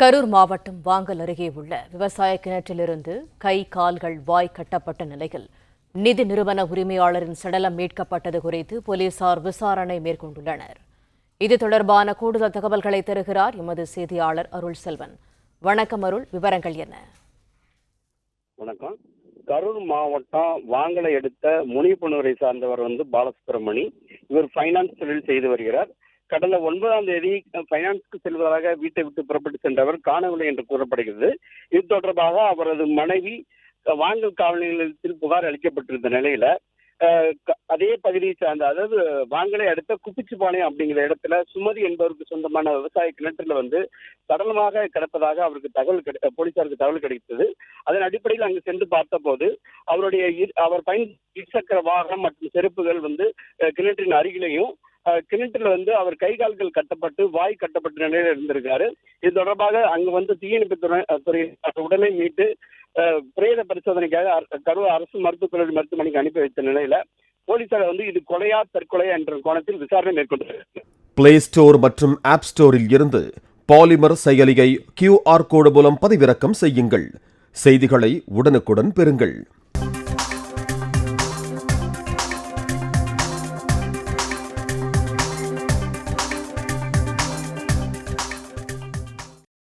கரூர் மாவட்டம் வாங்கல் அருகே உள்ள விவசாய கிணற்றிலிருந்து கை கால்கள் வாய் கட்டப்பட்ட நிலையில் நிதி நிறுவன உரிமையாளரின் சடலம் மீட்கப்பட்டது குறித்து போலீசார் விசாரணை மேற்கொண்டுள்ளனர். இது தொடர்பான கூடுதல் தகவல்களை தருகிறார் எமது செய்தியாளர் அருள் செல்வன் வணக்கம் அருள் விவரங்கள் என்ன? வணக்கம். கரூர் மாவட்டம் வாங்கலை எடுத்த முனிப்புணரை சார்ந்தவர் வந்து பாலசுப்ரமணி. இவர் ஃபைனான்ஸ் தொழில் செய்து வருகிறார். கடந்த ஒன்பதாம் தேதி ஃபைனான்ஸ்க்கு செல்வதாக வீட்டை விட்டு புறப்பட்டு சென்றவர் காணவில்லை என்று கூறப்படுகிறது. இது தொடர்பாக அவரது மனைவி வாங்கல் காவல் நிலையத்தில் புகார் அளிக்கப்பட்டிருந்த நிலையில க- அதே பகுதியை சார்ந்த அதாவது வாங்கலை அடுத்த குப்பிச்சிப்பாளையம் அப்படிங்கிற இடத்துல சுமதி என்பவருக்கு சொந்தமான விவசாய கிணற்றுல வந்து சடலமாக கிடப்பதாக அவருக்கு தகவல் கிடை- போலீசாருக்கு தகவல் கிடைத்தது. அதன் அடிப்படையில் அங்கு சென்று பார்த்தபோது அவருடைய இரு- அவர் பயன் இருசக்கர வாகனம் மற்றும் செருப்புகள் வந்து கிணற்றின் அருகிலேயும் கிணற்றுல வந்து அவர் கை கால்கள் கட்டப்பட்டு வாய் கட்டப்பட்ட நிலையில் இருந்திருக்காரு. இது தொடர்பாக அங்கு வந்து தீயணைப்பு துறை துறை உடலை மீட்டு பிரேத பரிசோதனைக்காக கரூர் அரசு மருத்துவக் கல்லூரி மருத்துவமனைக்கு அனுப்பி வைத்த நிலையில போலீசார் வந்து இது கொலையா தற்கொலையா என்ற கோணத்தில் விசாரணை மேற்கொண்டிருக்கிறார். பிளே ஸ்டோர் மற்றும் ஆப் ஸ்டோரில் இருந்து பாலிமர் செயலியை கியூஆர் கோடு மூலம் பதிவிறக்கம் செய்யுங்கள். செய்திகளை உடனுக்குடன் பெறுங்கள்.